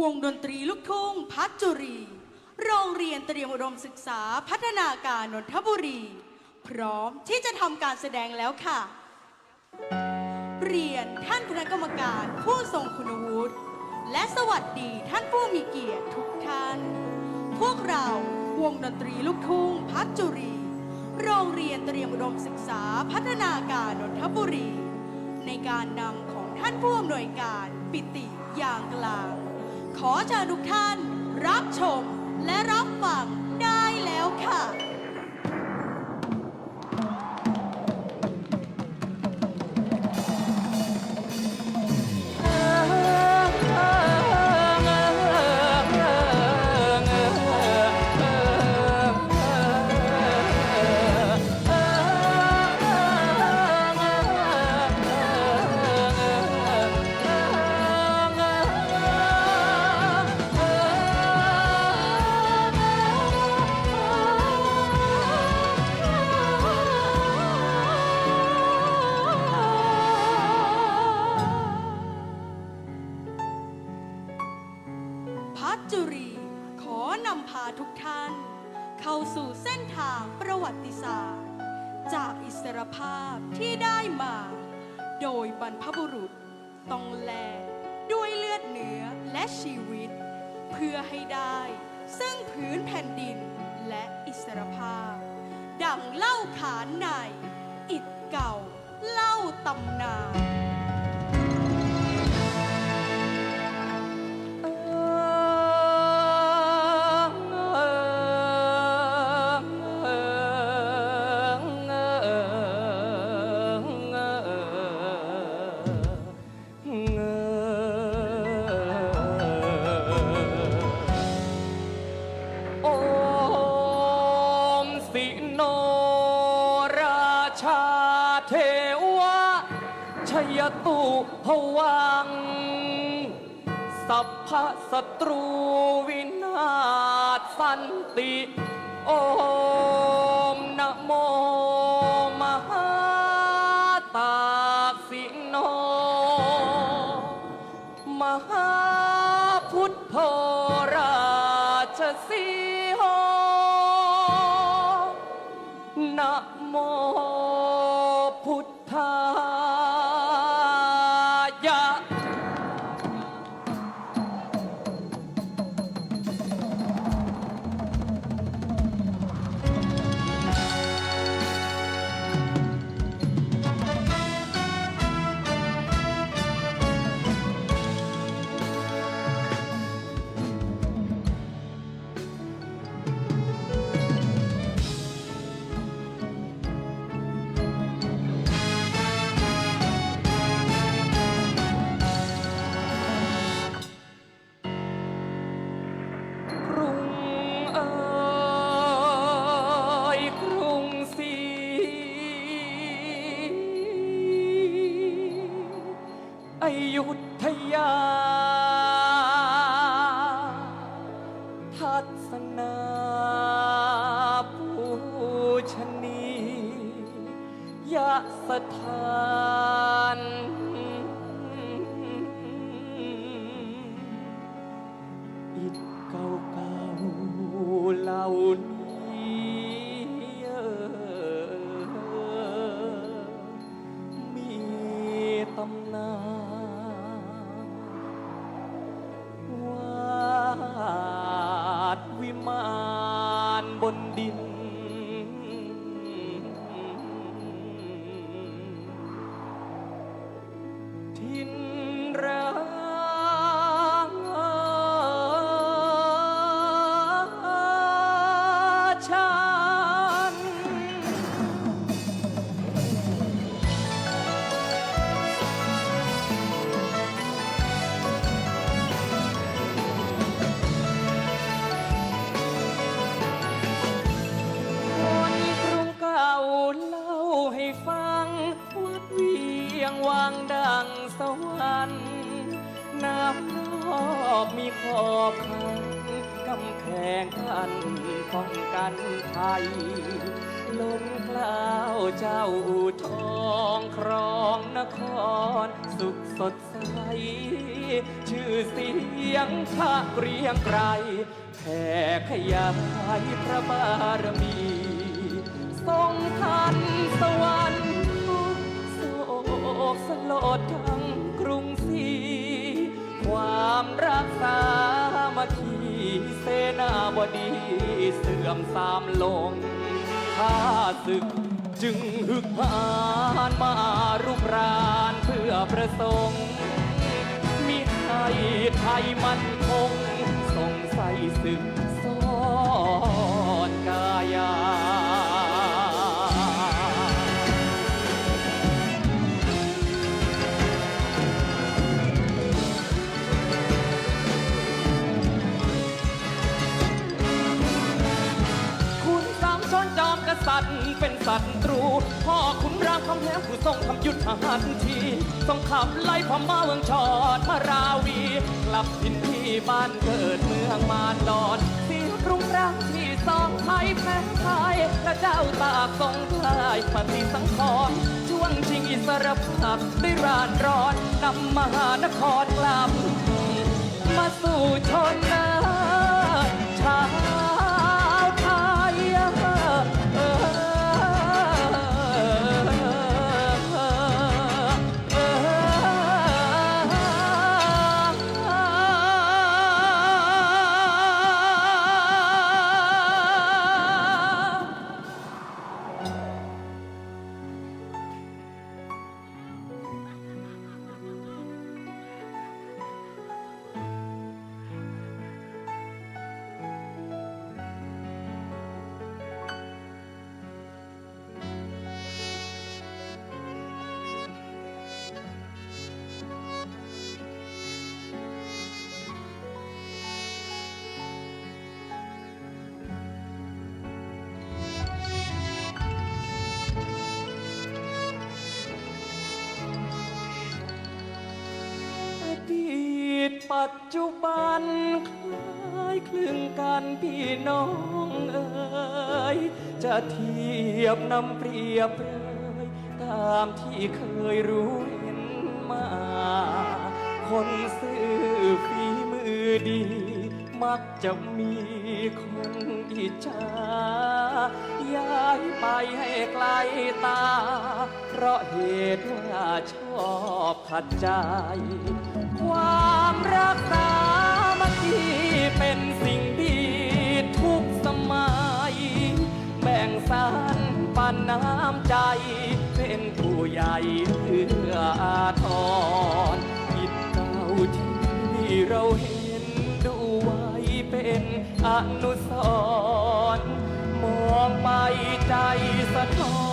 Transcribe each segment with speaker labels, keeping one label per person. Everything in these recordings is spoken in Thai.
Speaker 1: วงดนตรีลูกทุ่งพัชจุรี โรงเรียนเตรียมอุดมศึกษาพัฒนาการนนทบุรี พร้อมที่จะทำการแสดงแล้วค่ะ เรียนท่านคณะกรรมการผู้ทรงคุณวุฒิและสวัสดีท่านผู้มีเกียรติทุกท่าน พวกเราวงดนตรีลูกทุ่งพัชจุรี โรงเรียนเตรียมอุดมศึกษาพัฒนาการนนทบุรี ในการนำของท่านผู้อำนวยการปิติอย่างกลาง ขอเชิญทุกท่านรับชมและรับฟังได้แล้วค่ะ ซึ่งพื้นแผ่นดินและอิสรภาพ ดังเล่าขานใน อิดเก่า เล่าตำนาน
Speaker 2: ติ โอ วางดังสวรรค์น้ำนอกมีขอบขังกำแพงกันป้องกันภัยล้นเกล้าวเจ้าอู่ทองครองนคร สุขสดใส ชื่อเสียงชาเกรียงไกรแผ่ขยายพระบารมี ทรงทันสวรรค์ กสลดทั้งกรุงศรีความรักษามาคีเสนาบดีเสื่อมสามลงข้าศึกจึงฮึกหานมารุกรานเพื่อประสงค์มิให้ไทยมั่นคงสงใส่ศึกซ่อนกายา เป็นศัตรู พ่อขุนรามคำแหงผู้ทรงทำยุทธหันทีทรงขับไล่พม่าเมืองชอดมาราวี กลับถิ่นที่บ้านเกิดเมืองมาดอนสียกรุงรังที่สองไทยแพ้ไทยและเจ้าตากทรงพลายปฏิสังขรณ์ช่วงชิงอิสรภาพได้รานร้อนนำมหานครกลับ มาสู่ชนนะชา ปัจจุบันคล้ายคลึงกันพี่น้องเอ๋ยจะเทียบนำเปรียบเลยตามที่เคยรู้เห็นมา คนซื่อฝีมือดี มักจะมี อิจฉาย้ายไปให้ไกลตา เพราะเหตุว่าชอบขัดใจ ความรักษามัคคีเป็นสิ่งดีทุกสมัย แบ่งสรรปันน้ำใจ เป็นผู้ใหญ่เพื่ออาทรอิดเก่าที่เราเห็น เป็นอนุสรมองไปใจสะท้อน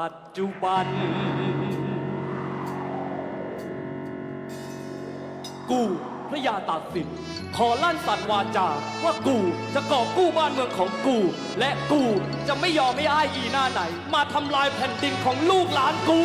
Speaker 2: ปัจจุบัน กูพระยาตากสินขอลั่นสัตว์วาจาว่ากูจะกอบกู้บ้านเมืองของกู และกูจะไม่ยอมไม่อ้ายอีหน้าไหน มาทำลายแผ่นดินของลูกหลานกู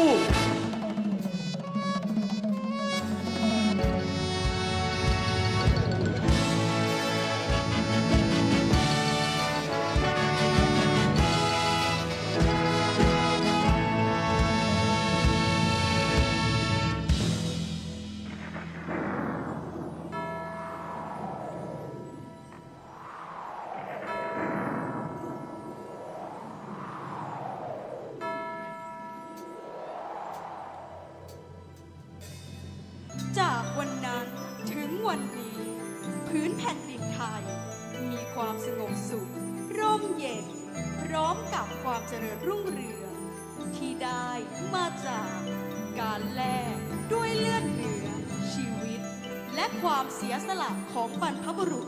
Speaker 1: สียสละของบรรพบุรุษ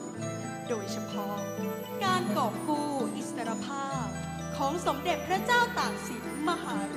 Speaker 1: โดยเฉพาะ การกอบกู้อิสรภาพของสมเด็จพระเจ้าตากสินมหา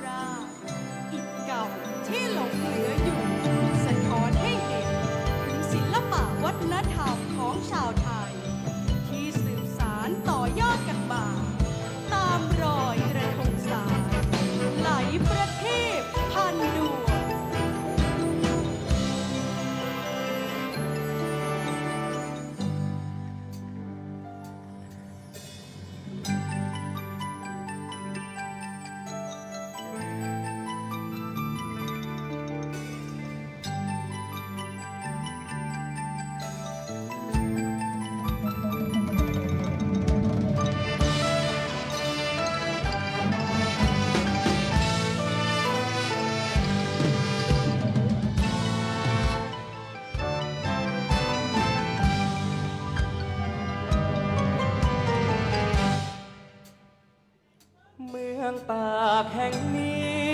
Speaker 1: ราช องตาก
Speaker 2: แห่งนี้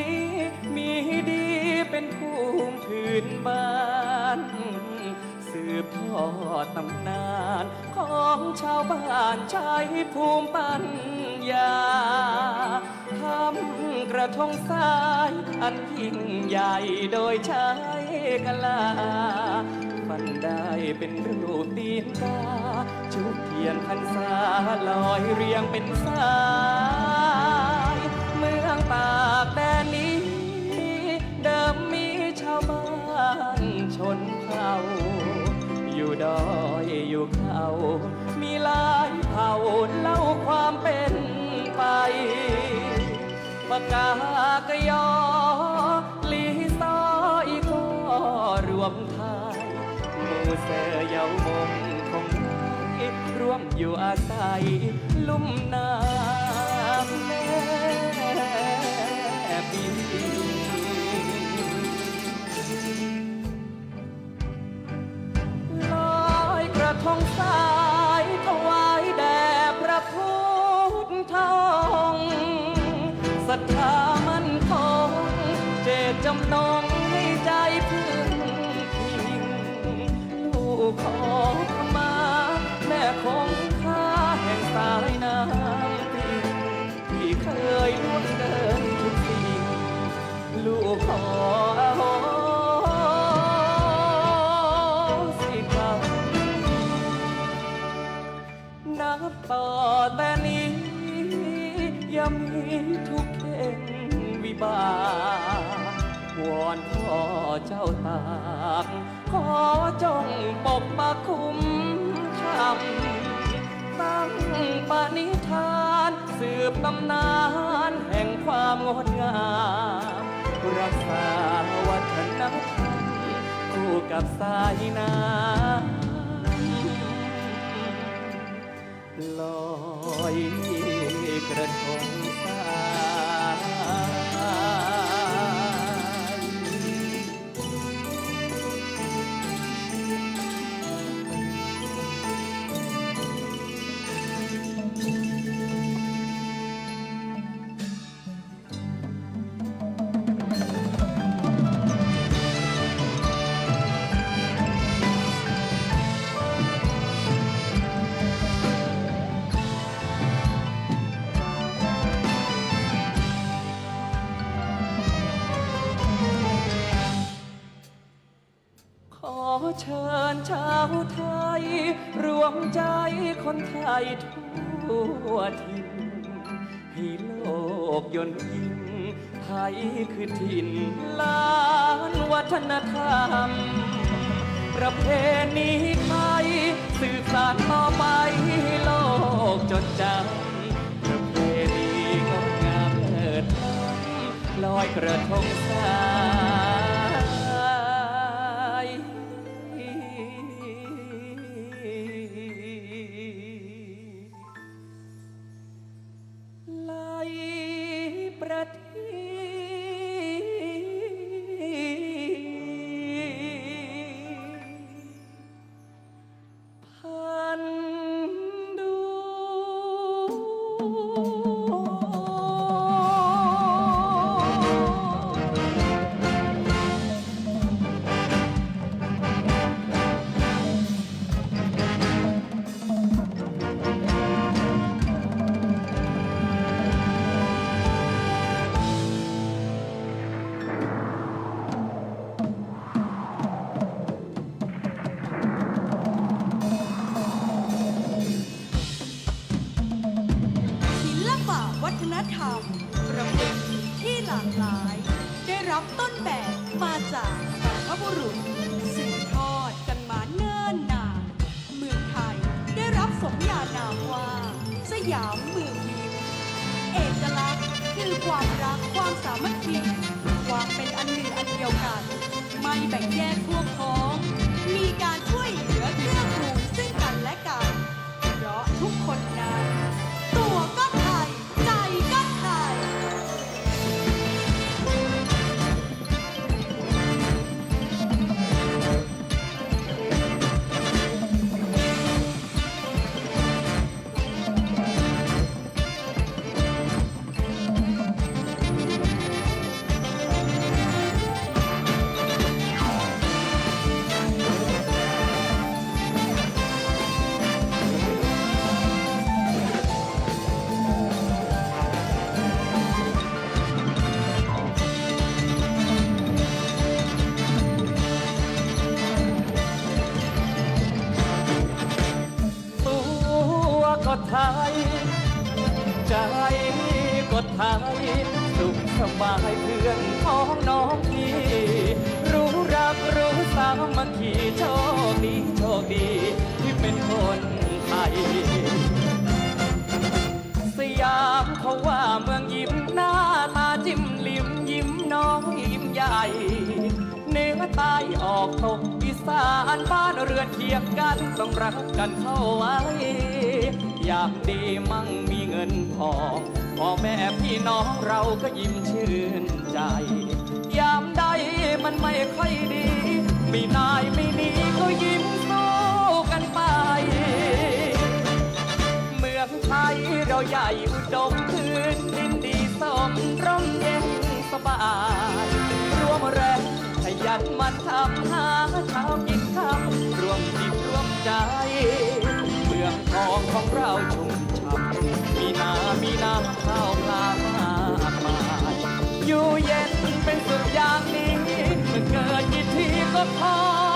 Speaker 2: มีดีเป็นภูมิพื้นบ้าน สืบทอดตำนานของชาวบ้านใช้ภูมิปัญญาทำกระทงสาย อันยิ่งใหญ่โดยใช้กะลามันได้เป็นรูปตีนกา ชุบเทียนพรรษาลอยเรียงเป็นสา ปากแดนนี้ เดิมมีชาวบ้านชนเผ่า อยู่ดอยอยู่เขา มีหลายเผ่าเล่าความเป็นไปปากกากยอลีซออีก็รวมไทยมูเสเยาวมงของไทยร่วมอยู่อาศัยลุ่มน้ำ องสายถวายแด่พระพุทธองค์ศรัทธามั่นคงเจตจำนงให้ใจพึ่งพิงลูกขอมา แม่คงค่าแห่งสายน้ำพิงที่เคยล่วงเดินทุกสิ่งลูกขอ ทุกเข่งวิบากวอนพ่อเจ้าตากขอจงปกปักคุ้มคำตั้งปณิธาน สืบตำนานแห่งความงดงามรักษาวัฒนธรรมคู่กับสายน้ำลอยกระทงสา ทั่วทินให้โลกยนยิงไทยคือถิ่นล้านวัฒนธรรม ประเพณีไทยสื่อสารต่อไปให้โลกจดจำประเพณีงดงามเลิศล้ำลอยกระทงสา
Speaker 1: ความรักความสามัคคีความเป็นอันหนึ่งอันเดียวกัน ไม่แบ่งแยกพวกพ้อง
Speaker 2: สานบ้านเรือนเคียงกันต้องรักกันเข้าไว้ อยากดีมั่งมีเงินทองพ่อแม่พี่น้องเราก็ยิ้มชื่นใจ ยามใดมันไม่ค่อยดีไม่นายไม่นีก็ยิ้มสู้กันไป เมืองไทยเราใหญ่อุดมพื้นดินดีสมร่มเย็นสบาย รวมแรง ขยันมันทำหาเช้ากินค่ำรวมจิตรวมใจ เมืองทองของเราชุ่มฉ่ำมีนามีน้ำข้าวปลามากมายอยู่เย็นเป็นสุขอย่างนี้เมื่อเกิดกี่ทีก็พอ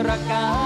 Speaker 2: ประการ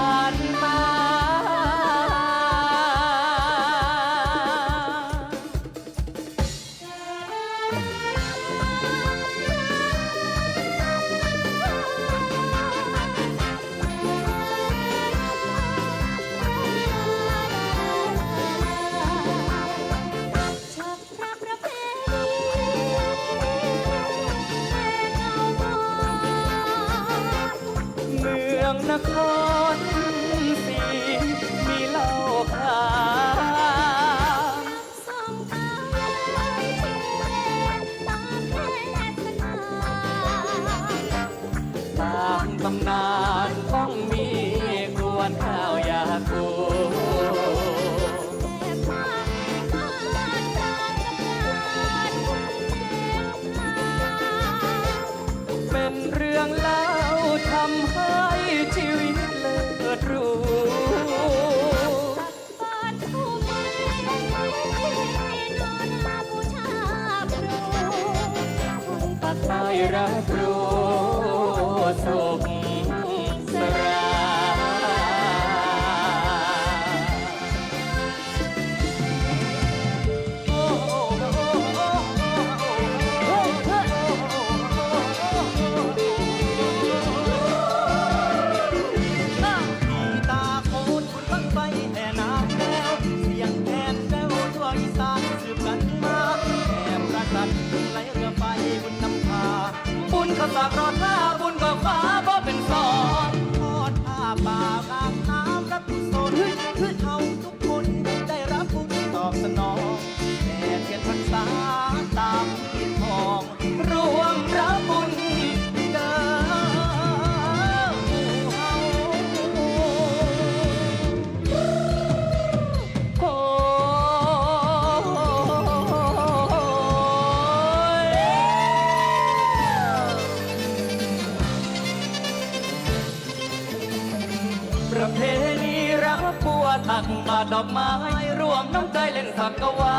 Speaker 2: ตักบาดอกไม้รวมน้ำใจเล่นสักกวา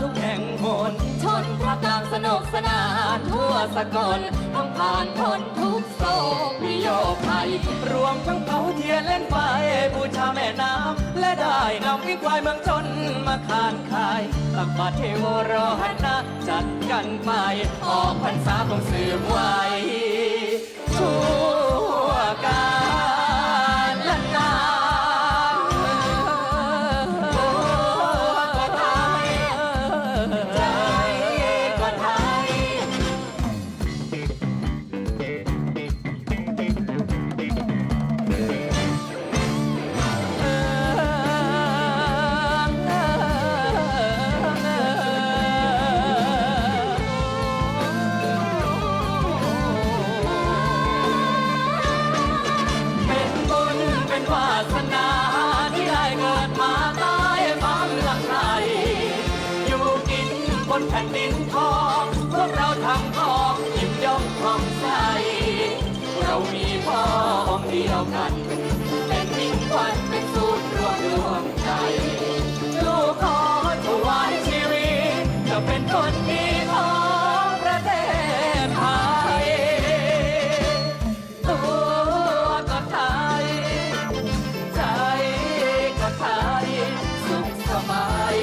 Speaker 2: ทุกแห่งหน
Speaker 3: ชนพระกลางสนุกสนานทั่วสกลต้องผ่านพ้นทุกโศกวิโยภัย
Speaker 2: รวมทั้งเผาเทียนเล่นไฟบูชาแม่น้ำและได้นำวิ่งควายเมืองชนมาขานขายตักบาตรเทโวรอหนะจัดกันไป ออกพรรษาคงสืบไว้ชั่วการ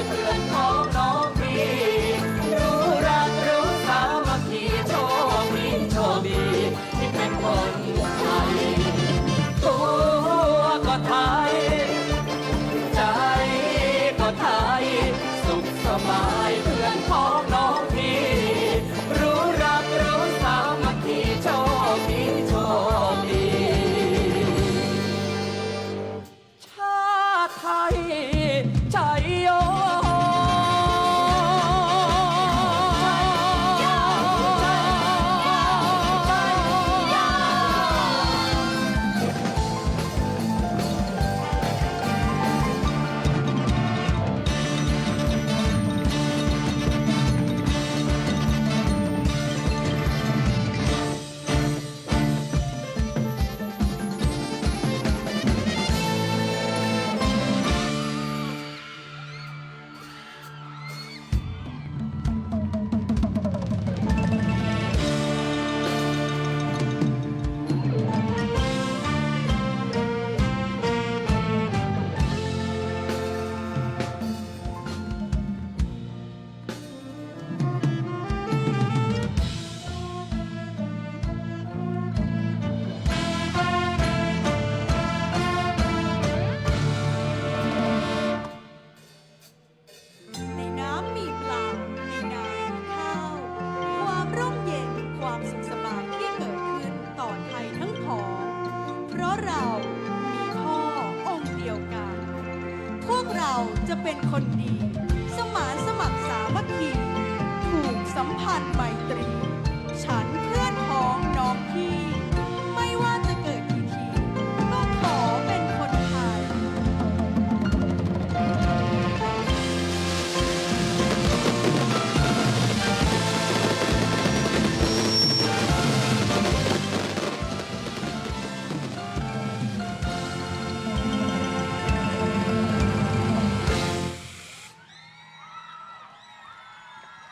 Speaker 2: บ เป็นคนดี